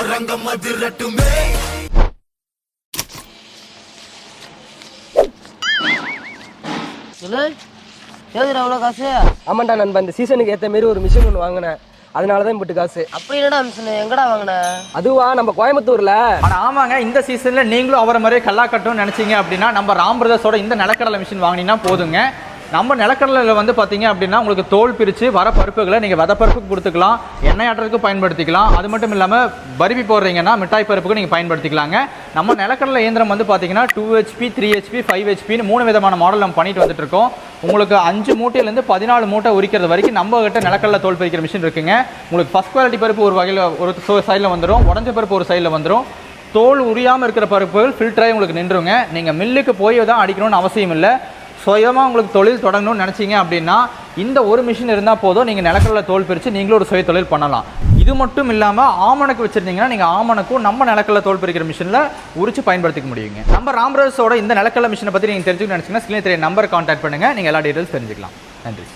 அரங்கம் அதிரட்டுமே. சொல்லு. ஏதுடா அவ்வளோ காசு? ஆமாண்டா நண்பா இந்த சீசனுக்கு ஏற்ற மாரி ஒரு மிஷின் ஒன்று வாங்கினேன். அதனால தான் இப்பட்டு காசு. அப்படி என்னடா மிஷின். எங்கடா வாங்கின? அதுவா நம்ம கோயம்புத்தூர்ல. ஆனா ஆமாங்க. இந்த சீசன்ல நீங்களும் அவரை மாதிரியே கல்லா கட்டணும்னு நினைச்சீங்க அப்படின்னா நம்ம ராம் பிரதர்ஸோட இந்த நிலக்கடலை மிஷின் வாங்கினீங்கன்னா போதுங்க. நம்ம நிலக்கடலையில் வந்து பார்த்தீங்க அப்படின்னா உங்களுக்கு தோல் பிரித்து வர பருப்புகளை நீங்கள் வித பருப்புக்கு கொடுத்துக்கலாம் எண்ணெய் ஆட்டுறதுக்கு பயன்படுத்திக்கலாம். அது மட்டும் இல்லாமல் பருப்பி போடுறீங்கன்னா மிட்டாய் பருப்புக்கு நீங்கள் பயன்படுத்திக்கலாங்க. நம்ம நிலக்கடலை இயந்திரம் வந்து பார்த்தீங்கன்னா two HP three HP five ஹெச்பின்னு மூணு விதமான மாடல் நம்ம பண்ணிட்டு வந்துட்டு இருக்கோம். உங்களுக்கு அஞ்சு மூட்டையிலேருந்து பதினாலு மூட்டை உரிக்கிறது வரைக்கும் நம்ம கிட்ட நிலக்கடலை தோல் பிரிக்கிற மிஷின் இருக்குங்க. உங்களுக்கு ஃபஸ்ட் குவாலிட்டி பருப்பு ஒரு வகையில் ஒரு சைடில் வந்துடும் உடஞ்ச பருப்பு ஒரு சைடில் வந்துடும் தோல் உரியாமல் இருக்கிற பருப்புகள் ஃபில்டராகி உங்களுக்கு நின்றுங்க. நீங்கள் மில்லுக்கு போய் தான் அடிக்கணும்னு அவசியம் இல்லை. சுயமாக உங்களுக்கு தொழில் தொடங்கணும்னு நினச்சிங்க அப்படின்னா இந்த ஒரு மிஷின் இருந்தால் போதும். நீங்கள் நிலக்கடலை தோல் பிரித்து நீங்களும் ஒரு சுய தொழில் பண்ணலாம். இது மட்டும் இல்லாமல் ஆமணக்கு வச்சுருந்தீங்கன்னா நீங்கள் ஆமணக்கும் நம்ம நிலக்கடலை தோல் பிரிக்கிற மிஷினில் உரிச்சு பயன்படுத்திக்க முடியுங்க. நம்ம ராம்ரஸோட இந்த நிலக்கடலை மிஷினை பற்றி நீங்கள் தெரிஞ்சுக்கணும்னு நினச்சிங்கன்னா ஸ்கிரீன் தெரிய நம்பர் கான்டாக்ட் பண்ணுங்கள் நீங்கள் எல்லா டீட்டெயில்ஸ் தெரிஞ்சுக்கலாம். நன்றி.